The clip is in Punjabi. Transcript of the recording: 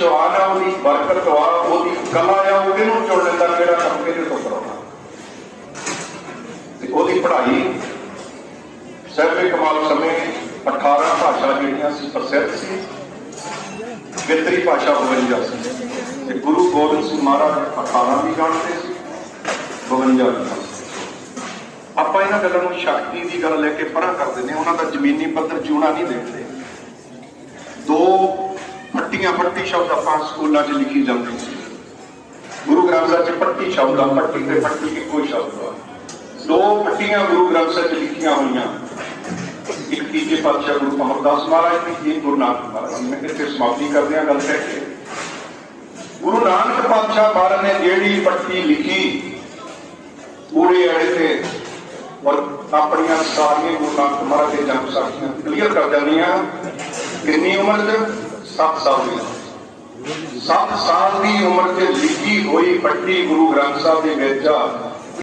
ਸ਼ਵਾਨ ਆ ਉਹਦੀ ਬਰਕਤ ਆ, ਉਹਦੀ ਕਲਾ ਆ, ਉਹ ਕਿਹਨੂੰ ਚੁਣ ਲੈਂਦਾ, ਕਿਹੜਾ ਕੰਮ ਕਿਹਦੇ ਤੋਂ ਕਰਾਉਣਾ ਤੇ ਉਹਦੀ ਪੜ੍ਹਾਈ ਸਹਿਬੇ ਕਮਾਲ ਸਮੇਂ 18 ਭਾਸ਼ਾ ਜਿਹੜੀਆਂ ਸੀ ਪ੍ਰਸਿੱਧ ਸੀ, ਖੇਤਰੀ ਭਾਸ਼ਾ 52 ਸੀ। ਤੇ ਗੁਰੂ ਗੋਬਿੰਦ ਸਿੰਘ ਮਹਾਰਾਜ 18 ਵੀ ਜਾਣਦੇ ਸੀ 52 ਵੀ ਜਾਣਦੇ ਸੀ। ਆਪਾਂ ਇਹਨਾਂ ਗੱਲਾਂ ਨੂੰ ਸ਼ਕਤੀ ਦੀ ਗੱਲ ਲੈ ਕੇ ਪਰਾਂ ਕਰ ਦਿੰਦੇ ਉਹਨਾਂ ਦਾ ਜ਼ਮੀਨੀ ਪੱਧਰ ਚੂਣਾ ਨਹੀਂ ਦੇਖਦੇ। ਦੋ ਫੱਟੀਆਂ ਫੱਟੀ ਸ਼ਬਦ ਆਪਾਂ ਸਕੂਲਾਂ 'ਚ ਲਿਖੀ ਜਾਂਦੇ ਸੀ। ਗੁਰੂ ਗ੍ਰੰਥ ਸਾਹਿਬ 'ਚ ਪੱਟੀ ਸ਼ਬਦ ਆ ਪੱਟੀ ਤੇ ਪੱਟੀ ਇੱਕੋ ਸ਼ਬਦ ਆ। ਦੋ ਫੱਟੀਆਂ ਗੁਰੂ ਗ੍ਰੰਥ ਸਾਹਿਬ 'ਚ ਲਿਖੀਆਂ ਹੋਈਆਂ। ਇੱਕ ਤੀਜੇ ਪਾਤਸ਼ਾਹ ਗੁਰੂ ਅਮਰਦਾਸ ਮਹਾਰਾਜ ਦੀ ਇੱਕ ਗੁਰੂ ਨਾਨਕ ਮਹਾਰਾਜ। ਮੈਂ ਇੱਥੇ ਸਮਾਪਤੀ ਕਰਦੇ ਹਾਂ ਗੱਲ ਕਹਿ ਕੇ। ਗੁਰੂ ਨਾਨਕ ਪਾਤਸ਼ਾਹ ਮਹਾਰਾਜ ਨੇ ਜਿਹੜੀ ਪੱਟੀ ਲਿਖੀ, ਪੂਰੇ ਅੜੇ ਤੇ ਔਰ ਆਪਣੀਆਂ ਸਾਰੀਆਂ ਗੁਰੂ ਨਾਨਕ ਮਹਾਰਾਜ ਦੇ ਜਨਮ ਸਾਖੀਆਂ ਕਲੀਅਰ ਕਰ ਜਾਂਦੀਆਂ ਕਿੰਨੀ ਉਮਰ ਚ? 7 ਸਾਲ ਦੀ 7 ਸਾਲ ਦੀ ਉਮਰ ਤੇ ਲਿਖੀ ਹੋਈ ਪੱਟੀ ਗੁਰੂ ਗ੍ਰੰਥ ਸਾਹਿਬ ਦੇ ਵਿੱਚ